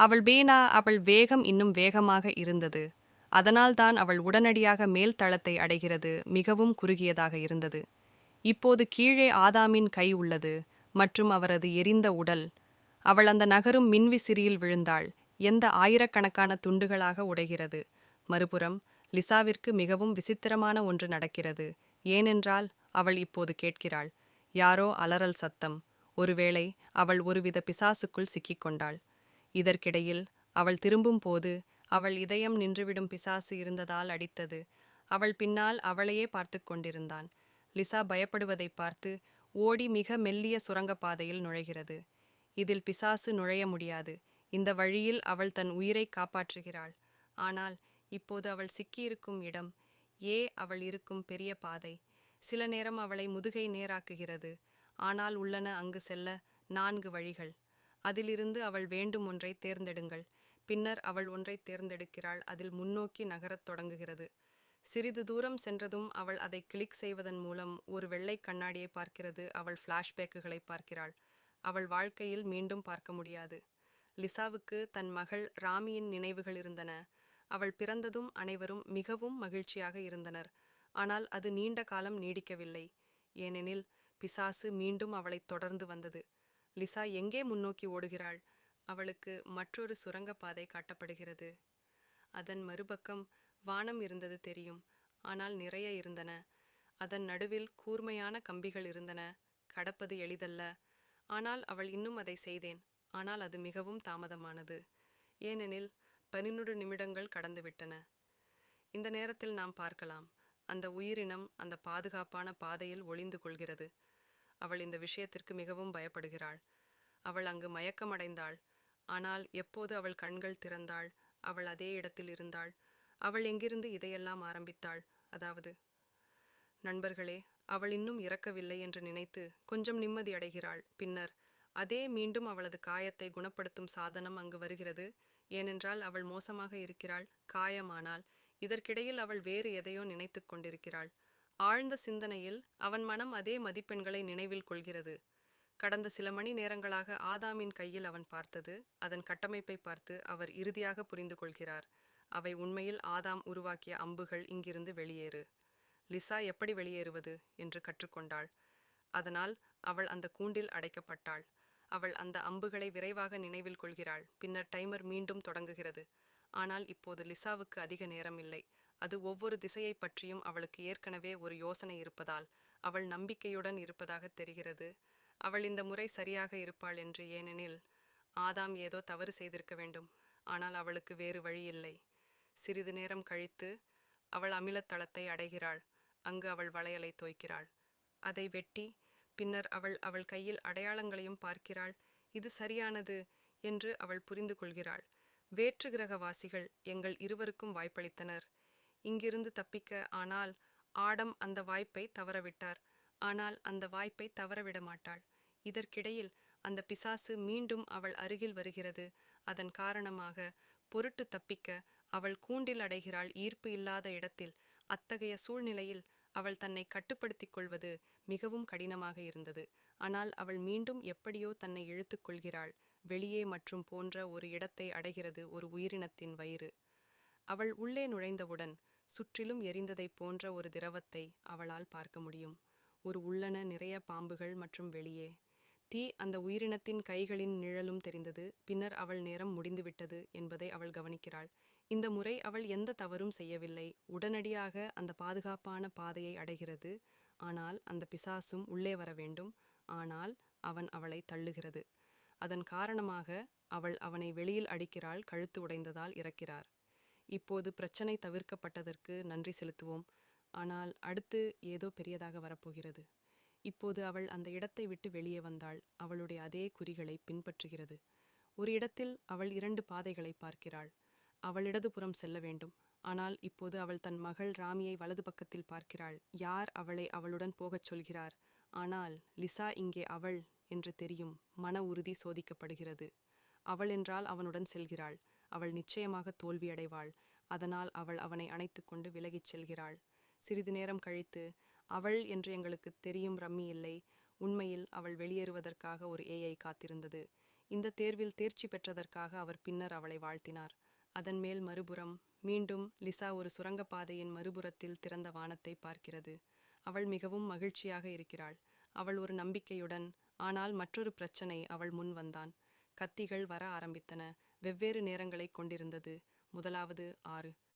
அவள் பேனா அவள் வேகம் இன்னும் வேகமாக இருந்தது. அதனால்தான் அவள் உடனடியாக மேல் தளத்தை அடைகிறது மிகவும் குறுகியதாக இருந்தது. இப்போது கீழே ஆதாமின் கை உள்ளது மற்றும் அவரது எரிந்த உடல். அவள் அந்த நகரும் மின்விசிறியில் விழுந்தாள். எந்த ஆயிரக்கணக்கான துண்டுகளாக உடைகிறது. மறுபுறம் லிசாவிற்கு மிகவும் விசித்திரமான ஒன்று நடக்கிறது. ஏனென்றால் அவள் இப்போது கேட்கிறாள் யாரோ அலறல் சத்தம். ஒருவேளை அவள் ஒருவித பிசாசுக்குள் சிக்கிக்கொண்டாள். இதற்கிடையில் அவள் திரும்பும் போது அவள் இதயம் நின்றுவிடும் பிசாசு இருந்ததால் அடித்தது. அவள் பின்னால் அவளையே பார்த்து கொண்டிருந்தான். லிசா பயப்படுவதைப் பார்த்து ஓடி மிக மெல்லிய சுரங்கப்பாதையில் நுழைகிறது. இதில் பிசாசு நுழைய முடியாது. இந்த வழியில் அவள் தன் உயிரை காப்பாற்றுகிறாள். ஆனால் இப்போது அவள் சிக்கியிருக்கும் இடம் ஏ அவள் இருக்கும் பெரிய பாதை. சில நேரம் அவளை முதுகை நேராக்குகிறது. ஆனால் உள்ளன அங்கு செல்ல நான்கு வழிகள். அதிலிருந்து அவள் வேண்டும் ஒன்றை தேர்ந்தெடுங்கள். பின்னர் அவள் ஒன்றை தேர்ந்தெடுக்கிறாள். அதில் முன்னோக்கி நகரத் தொடங்குகிறது. சிறிது தூரம் சென்றதும் அவள் அதை கிளிக் செய்வதன் மூலம் ஒரு வெள்ளை கண்ணாடியை பார்க்கிறது. அவள் ஃப்ளாஷ்பேக்குகளை பார்க்கிறாள். அவள் வாழ்க்கையில் மீண்டும் பார்க்க முடியாது. லிசாவுக்கு தன் மகள் ராமியின் நினைவுகள் இருந்தன. அவள் பிறந்ததும் அனைவரும் மிகவும் மகிழ்ச்சியாக இருந்தனர். ஆனால் அது நீண்ட காலம் நீடிக்கவில்லை. ஏனெனில் பிசாசு மீண்டும் அவளைத் தொடர்ந்து வந்தது. லிசா எங்கே முன்னோக்கி ஓடுகிறாள்? அவளுக்கு மற்றொரு சுரங்கப்பாதை காட்டப்படுகிறது. அதன் மறுபக்கம் வானம் இருந்தது தெரியும். ஆனால் நிறைய இருந்தன. அதன் நடுவில் கூர்மையான கம்பிகள் இருந்தன. கடப்பது எளிதல்ல. ஆனால் அவள் இன்னும் அதை செய்தேன். ஆனால் அது மிகவும் தாமதமானது. ஏனெனில் பனிநூறு நிமிடங்கள் கடந்துவிட்டன. இந்த நேரத்தில் நாம் பார்க்கலாம். அந்த உயிரினம் அந்த பாதுகாப்பான பாதையில் ஒளிந்து கொள்கிறது. அவள் இந்த விஷயத்திற்கு மிகவும் பயப்படுகிறாள். அவள் அங்கு மயக்கமடைந்தாள். ஆனால் எப்போது அவள் கண்கள் திறந்தாள் அவள் அதே இடத்தில் இருந்தாள். அவள் எங்கிருந்து இதையெல்லாம் ஆரம்பித்தாள்? அதாவது நண்பர்களே அவள் இன்னும் இறக்கவில்லை என்று நினைத்து கொஞ்சம் நிம்மதி அடைகிறாள். பின்னர் அதே மீண்டும் அவளது காயத்தை குணப்படுத்தும் சாதனம் அங்கு வருகிறது. ஏனென்றால் அவள் மோசமாக இருக்கிறாள் காயமானால். இதற்கிடையில் அவள் வேறு எதையோ நினைத்து கொண்டிருக்கிறாள். ஆழ்ந்த சிந்தனையில் அவன் மனம் அதே மதிப்பெண்களை நினைவில் கொள்கிறது. கடந்த சில மணி நேரங்களாக ஆதாமின் கையில் அவன் பார்த்தது அதன் கட்டமைப்பை பார்த்து அவர் இறுதியாக புரிந்து கொள்கிறார். அவை உண்மையில் ஆதாம் உருவாக்கிய அம்புகள் இங்கிருந்து வெளியேறு. லிசா எப்படி வெளியேறுவது? என்று கற்றுக்கொண்டாள். அதனால் அவள் அந்த கூண்டில் அடைக்கப்பட்டாள். அவள் அந்த அம்புகளை விரைவாக நினைவில் கொள்கிறாள். பின்னர் டைமர் மீண்டும் தொடங்குகிறது. ஆனால் இப்போது லிசாவுக்கு அதிக நேரம் இல்லை அது ஒவ்வொரு திசையை பற்றியும் அவளுக்கு ஏற்கனவே ஒரு யோசனை இருப்பதால் அவள் நம்பிக்கையுடன் இருப்பதாக தெரிகிறது. அவள் இந்த முறை சரியாக இருப்பாள் என்று ஏனெனில் ஆதாம் ஏதோ தவறு செய்திருக்க வேண்டும். ஆனால் அவளுக்கு வேறு வழி இல்லை. சிறிது நேரம் கழித்து அவள் அமிலத்தளத்தை அடைகிறாள். அங்கு அவள் வளையலை தோய்க்கிறாள். அதை வெட்டி பின்னர் அவள் அவள் கையில் அடையாளங்களையும் பார்க்கிறாள். இது சரியானது என்று அவள் புரிந்து கொள்கிறாள். வேற்று கிரகவாசிகள் எங்கள் இருவருக்கும் வாய்ப்பளித்தனர். இங்கிருந்து தப்பிக்க ஆனால் ஆடம் அந்த வாய்ப்பை தவறவிட்டார். ஆனால் அந்த வாய்ப்பை தவறவிட மாட்டாள் இதற்கிடையில் அந்த பிசாசு மீண்டும் அவள் அருகில் வருகிறது. அதன் காரணமாக பொருட்டு தப்பிக்க அவள் கூண்டில் அடைகிறாள் ஈர்ப்பு இல்லாத இடத்தில். அத்தகைய சூழ்நிலையில் அவள் தன்னை கட்டுப்படுத்திக் கொள்வது மிகவும் கடினமாக இருந்தது. ஆனால் அவள் மீண்டும் எப்படியோ தன்னை இழுத்துக் கொள்கிறாள். வெளியே மற்றும் போன்ற ஒரு இடத்தை அடைகிறது ஒரு உயிரினத்தின் வயிறு. அவள் உள்ளே நுழைந்தவுடன் சுற்றிலும் எரிந்ததைப் போன்ற ஒரு திரவத்தை அவளால் பார்க்க முடியும். ஒரு உள்ளன நிறைய பாம்புகள் மற்றும் வெளியே. தீ அந்த உயிரினத்தின் கைகளின் நிழலும் தெரிந்தது. பின்னர் அவள் நேரம் முடிந்துவிட்டது என்பதை அவள் கவனிக்கிறாள். இந்த முறை அவள் எந்த தவறும் செய்யவில்லை. உடனடியாக அந்த பாதுகாப்பான பாதையை அடைகிறது. ஆனால் அந்த பிசாசும் உள்ளே வர வேண்டும். ஆனால் அவன் அவளை தள்ளுகிறது. அதன் காரணமாக அவள் அவனை வெளியில் அடிக்கிறாள். கழுத்து உடைந்ததால் இறக்கிறார். இப்போது பிரச்சனை தவிர்க்கப்பட்டதற்கு நன்றி செலுத்துவோம். ஆனால் அடுத்து ஏதோ பெரியதாக வரப்போகிறது. இப்போது அவள் அந்த இடத்தை விட்டு வெளியே வந்தாள். அவளுடைய அதே குறிகளை பின்பற்றுகிறது. ஒரு இடத்தில் அவள் இரண்டு பாதைகளை பார்க்கிறாள். அவள் இடதுபுறம் செல்ல வேண்டும். ஆனால் இப்போது அவள் தன் மகள் ராமியை வலது பக்கத்தில் பார்க்கிறாள். யார் அவளை அவளுடன் போகச் சொல்கிறார்? ஆனால் லிசா இங்கே அவள் என்று தெரியும். மன உறுதி சோதிக்கப்படுகிறது. அவள் என்றால் அவனுடன் செல்கிறாள். அவள் நிச்சயமாக தோல்வியடைவாள். அதனால் அவள் அவனை அணைத்துக்கொண்டு விலகிச் செல்கிறாள். சிறிது நேரம் கழித்து அவள் என்று எங்களுக்கு தெரியும் ரம்மி இல்லை. உண்மையில் அவள் வெளியேறுவதற்காக ஒரு ஏஐ காத்திருந்தது. இந்த தேர்வில் தேர்ச்சி பெற்றதற்காக அவர் பின்னர் அவளை வாழ்த்தினார். அதன் மேல் மறுபுறம் மீண்டும் லிசா ஒரு சுரங்கப்பாதையின் மறுபுறத்தில் திறந்த வானத்தை பார்க்கிறது. அவள் மிகவும் மகிழ்ச்சியாக இருக்கிறாள். அவள் ஒரு நம்பிக்கையுடன் ஆனால் மற்றொரு பிரச்சனை அவள் முன் வந்தான். கத்திகள் வர ஆரம்பித்தன. வெவ்வேறு நேரங்களை கொண்டிருந்தது. முதலாவது ஆறு.